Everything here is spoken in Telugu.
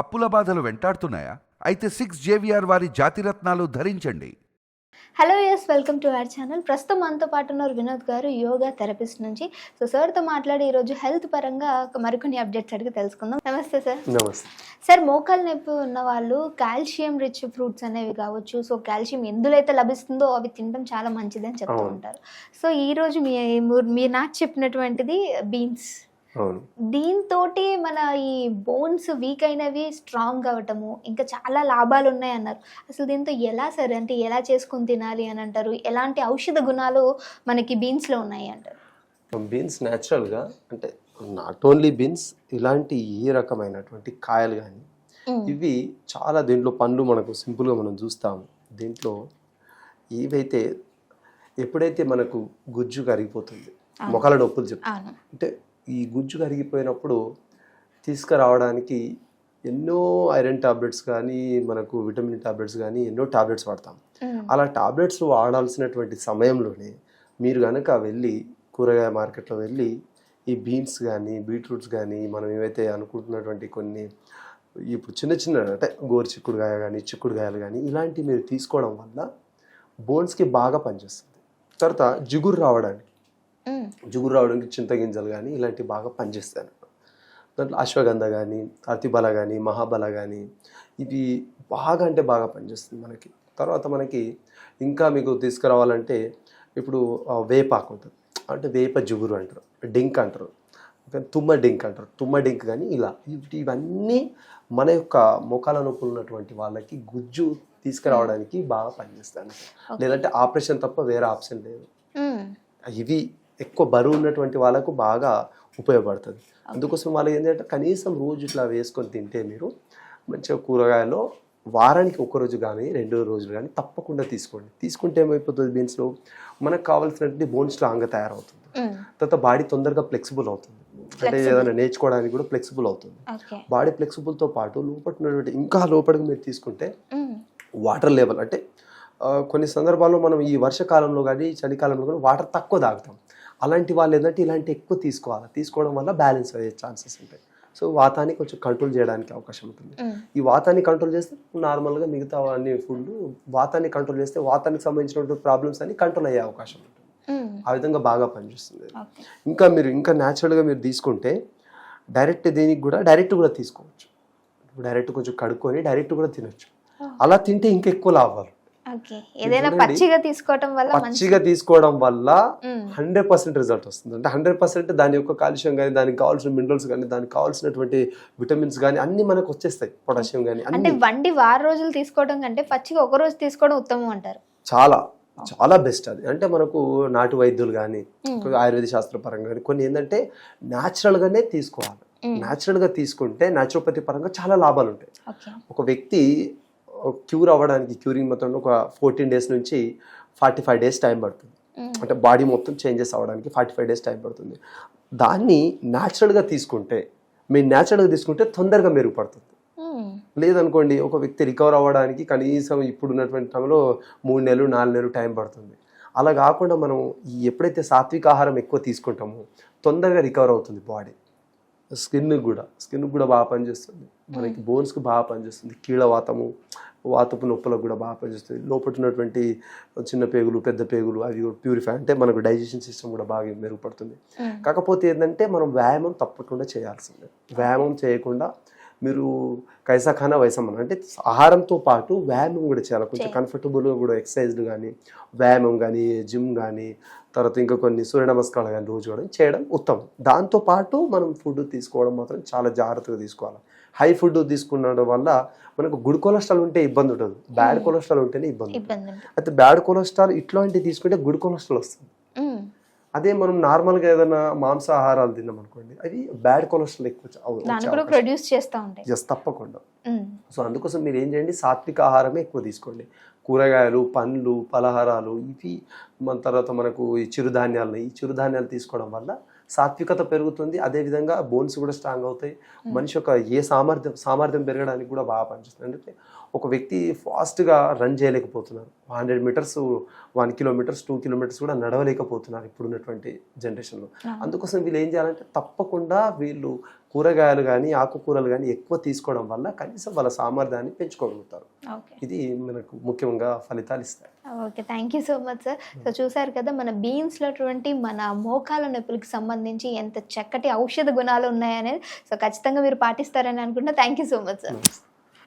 అప్పుల బాధలు వెంటాడుతున్నాయా? అయితే సిక్స్ జేవిఆర్ వారి జాతిరత్నాలు ధరించండి. Hello yes welcome to our channel ప్రస్తుతం మనతో పాటు ఉన్నారు వినోద్ గారు యోగా థెరపిస్ట్ నుంచి. సో సార్తో మాట్లాడి ఈరోజు హెల్త్ పరంగా ఒక మరికొన్ని అప్డేట్స్ అడిగి తెలుసుకుందాం. నమస్తే సార్ నమస్తే. సార్ మోకాలు నొప్పి ఉన్న వాళ్ళు కాల్షియం రిచ్ ఫ్రూట్స్ అనేవి కావచ్చు సో కాల్షియం ఎందులో అయితే లభిస్తుందో అవి తినడం చాలా మంచిది అని చెప్తూ. ఉంటారు. సో ఈ రోజు మీ మీరు నాకు చెప్పినటువంటిది బీన్స్ దీంతో మన ఈ బోన్స్ వీక్ అయినవి స్ట్రాంగ్ అవ్వటము ఇంకా చాలా లాభాలు ఉన్నాయి అన్నారు. అసలు దీంతో ఎలా సరే? అంటే ఎలా చేసుకుని తినాలి అని అంటారు? ఎలాంటి ఔషధ గుణాలు మనకి బీన్స్లో ఉన్నాయి అంటారు? బీన్స్ న్యాచురల్గా అంటే నాట్ ఓన్లీ బీన్స్ ఇలాంటి ఏ రకమైనటువంటి కాయలు కానీ ఇవి చాలా దీంట్లో పండ్లు మనకు సింపుల్గా మనం చూస్తాము దీంట్లో ఏవైతే ఎప్పుడైతే మనకు గుజ్జు కరిగిపోతుంది మొక్కల నొప్పులు చెప్తాం అవును. అంటే ఈ గుజ్జు కరిగిపోయినప్పుడు తీసుకురావడానికి ఎన్నో ఐరన్ టాబ్లెట్స్ కానీ మనకు విటమిన్ టాబ్లెట్స్ కానీ ఎన్నో టాబ్లెట్స్ వాడతాం. అలా టాబ్లెట్స్ వాడాల్సినటువంటి సమయంలోనే మీరు కనుక వెళ్ళి కూరగాయ మార్కెట్లో వెళ్ళి ఈ బీన్స్ కానీ బీట్రూట్స్ కానీ మనం ఏవైతే అనుకుంటున్నటువంటి కొన్ని ఇప్పుడు చిన్న చిన్న అంటే గోరు చిక్కుడుగాయ కానీ చిక్కుడుగాయలు కానీ ఇలాంటివి మీరు తీసుకోవడం వల్ల బోన్స్కి బాగా పనిచేస్తుంది తర్వాత జిగురు రావడానికి. జిగురు రావడానికి చింతగింజలు కానీ ఇలాంటివి బాగా పనిచేస్తాయి దాంట్లో అశ్వగంధ కానీ అతిబల కానీ మహాబల కానీ ఇవి బాగా అంటే బాగా పనిచేస్తుంది మనకి. తర్వాత మనకి ఇంకా మీకు తీసుకురావాలంటే ఇప్పుడు వేపాకు ఉంటుంది. అంటే వేప జిగురు అంటారు డింక్ అంటారు. తుమ్మ డింక్ అంటారు. తుమ్మ డింక్ కానీ ఇలా ఇవి- ఇవన్నీ మన యొక్క మొఖాల నొప్పులు ఉన్నటువంటి వాళ్ళకి గుజ్జు తీసుకురావడానికి బాగా పనిచేస్తాయి అన్నమాట. లేదంటే ఆపరేషన్ తప్ప వేరే ఆప్షన్ లేదు. ఇవి ఎక్కువ బరువు ఉన్నటువంటి వాళ్ళకు బాగా ఉపయోగపడుతుంది. అందుకోసం వాళ్ళకి ఏంటంటే కనీసం రోజు ఇట్లా వేసుకొని తింటే మీరు మంచిగా కూరగాయలు వారానికి ఒక రోజు కానీ రెండు రోజులు కానీ తప్పకుండా తీసుకోండి. తీసుకుంటే ఏమైపోతుంది బీన్స్లో మనకు కావాల్సినటువంటి బోన్ స్ట్రాంగ్గా తయారవుతుంది. తర్వాత బాడీ తొందరగా ఫ్లెక్సిబుల్ అవుతుంది. అంటే ఏదైనా నేర్చుకోవడానికి కూడా ఫ్లెక్సిబుల్ అవుతుంది. బాడీ ఫ్లెక్సిబుల్తో పాటు లోపల ఉన్నటువంటి ఇంకా లోపలికి మీరు తీసుకుంటే. వాటర్ లెవెల్ అంటే కొన్ని సందర్భాల్లో మనం ఈ వర్షకాలంలో కానీ చలికాలంలో కానీ వాటర్ తక్కువ తాగుతాం. అలాంటి వాళ్ళు ఏంటంటే ఇలాంటి ఎక్కువ తీసుకోవాలి. తీసుకోవడం వల్ల బ్యాలెన్స్ అయ్యే ఛాన్సెస్ ఉంటాయి. సో వాతాన్ని కొంచెం కంట్రోల్ చేయడానికి అవకాశం ఉంటుంది. ఈ వాతాన్ని కంట్రోల్ చేస్తే నార్మల్గా మిగతా అన్ని ఫుడ్ వాతాన్ని కంట్రోల్ చేస్తే వాతానికి సంబంధించినటువంటి ప్రాబ్లమ్స్ అన్ని కంట్రోల్ అయ్యే అవకాశం ఉంటుంది. ఆ విధంగా బాగా పనిచేస్తుంది. ఇంకా మీరు ఇంకా న్యాచురల్గా మీరు తీసుకుంటే డైరెక్ట్ దీనికి కూడా డైరెక్ట్ కూడా తీసుకోవచ్చు. డైరెక్ట్ కొంచెం కడుక్కొని డైరెక్ట్ కూడా తినొచ్చు. అలా తింటే ఇంకా ఎక్కువ లాభాలు. ఏదైనా. పచ్చిగా తీసుకోవటం వల్ల పచ్చిగా తీసుకోవడం వల్ల. హండ్రెడ్ పర్సెంట్ రిజల్ట్ వస్తుంది. అంటే హండ్రెడ్ పర్సెంట్ దాని యొక్క కాల్షియం కానీ దానికి కావాల్సిన మినరల్స్ కానీ దానికి కావాల్సినటువంటి విటమిన్స్ కానీ అన్ని మనకు వచ్చేస్తాయి. పొటాషియం కానీ అంటే వండి వారం రోజులు తీసుకోవడం కంటే పచ్చిగా ఒక రోజు తీసుకోవడం ఉత్తమం అంటారు. చాలా చాలా బెస్ట్ అది. అంటే మనకు నాటు వైద్యులు కానీ. ఆయుర్వేద శాస్త్ర పరంగా కానీ కొన్ని ఏంటంటే natural గానే తీసుకోవాలి. మ్మ్. Natural గా తీసుకుంటే న్యాచురోపతి పరంగా చాలా లాభాలు ఉంటాయి. ఒక వ్యక్తి క్యూర్ అవ్వడానికి క్యూరింగ్ మొత్తం ఒక ఫోర్టీన్ డేస్ నుంచి ఫార్టీ ఫైవ్ డేస్ టైం పడుతుంది. అంటే బాడీ మొత్తం చేంజెస్ అవ్వడానికి ఫార్టీ ఫైవ్ డేస్ టైం పడుతుంది. దాన్ని న్యాచురల్గా తీసుకుంటే మీరు న్యాచురల్గా తీసుకుంటే తొందరగా మెరుగుపడుతుంది. లేదనుకోండి ఒక వ్యక్తి రికవర్ అవ్వడానికి కనీసం ఇప్పుడు ఉన్నటువంటి టైంలో మూడు నెలలు నాలుగు నెలలు టైం పడుతుంది. అలా కాకుండా మనం ఎప్పుడైతే సాత్విక ఆహారం ఎక్కువ తీసుకుంటామో తొందరగా రికవర్ అవుతుంది బాడీ. స్కిన్ కూడా స్కిన్ కూడా బాగా పనిచేస్తుంది. మనకి బోన్స్కి బాగా పనిచేస్తుంది. కీళ్ళవాతము వాతపు నొప్పులకు కూడా బాగా పనిచేస్తుంది. లోపల ఉన్నటువంటి చిన్న పేగులు పెద్ద పేగులు అవి ప్యూరిఫై అంటే మనకు డైజెషన్ సిస్టమ్ కూడా బాగా మెరుగుపడుతుంది. కాకపోతే ఏంటంటే మనం వ్యాయామం తప్పకుండా చేయాల్సిందే. వ్యాయామం చేయకుండా మీరు కైసా ఖానా వైసమ్మన్ అంటే ఆహారంతో పాటు వ్యాయామం కూడా చేయాలి. కొంచెం. కంఫర్టబుల్గా కూడా ఎక్సర్సైజ్లు కానీ వ్యాయామం కానీ జిమ్ కానీ తర్వాత ఇంకా కొన్ని సూర్య నమస్కారాలు కానీ రోజు కూడా చేయడం ఉత్తమం. దాంతో పాటు మనం ఫుడ్ తీసుకోవడం మాత్రం చాలా జాగ్రత్తగా తీసుకోవాలి. హై ఫుడ్ తీసుకునడం వల్ల మనకు గుడ్ కొలెస్ట్రాల్ ఉంటే ఇబ్బంది ఉంటుంది బ్యాడ్ కొలెస్ట్రాల్ ఉంటేనే ఇబ్బంది. అయితే బ్యాడ్ కొలెస్ట్రాల్ ఇట్లాంటివి తీసుకుంటే గుడ్ కొలెస్ట్రాల్ వస్తుంది మ్మ్. అదే మనం నార్మల్గా ఏదైనా మాంసాహారాలు తిన్నాం అనుకోండి అవి బ్యాడ్ కొలెస్ట్రాల్ ఎక్కువ. ప్రొడ్యూస్ చేస్తూ ఉంటాయి Yes, తప్పకుండా మ్మ్. సో అందుకోసం మీరు ఏం చేయండి సాత్విక ఆహారమే ఎక్కువ తీసుకోండి కూరగాయలు పండ్లు పలహారాలు ఇవి మన తర్వాత మనకు ఈ చిరుధాన్యాలు ఈ చిరుధాన్యాలు తీసుకోవడం వల్ల సాత్వికత పెరుగుతుంది. అదేవిధంగా బోన్స్ కూడా స్ట్రాంగ్ అవుతాయి. మనిషి యొక్క ఏ సామర్థ్యం సామర్థ్యం పెరగడానికి కూడా బాగా పనిచేస్తుంది. అంటే ఒక వ్యక్తి ఫాస్ట్గా రన్ చేయలేకపోతున్నారు. Hundred metres one kilometres two kilometres కూడా నడవలేకపోతున్నారు ఇప్పుడున్నటువంటి జనరేషన్లో. అందుకోసం వీళ్ళు ఏం చేయాలంటే తప్పకుండా వీళ్ళు కూరగాయలు కానీ ఆకుకూరలు కానీ ఎక్కువ తీసుకోవడం వల్ల కనీసం వాళ్ళ సామర్థ్యాన్ని పెంచుకోగలుగుతారు. ఇది మనకు ముఖ్యంగా ఫలితాలు ఇస్తాయి. Okay thank you so much sir so చూసారు కదా మన బీన్స్లో అటువంటి మన మోకాల నొప్పులకి సంబంధించి ఎంత చక్కటి ఔషధ గుణాలు ఉన్నాయనేది. సో ఖచ్చితంగా మీరు పాటిస్తారని అనుకుంటున్నా. Thank you so much sir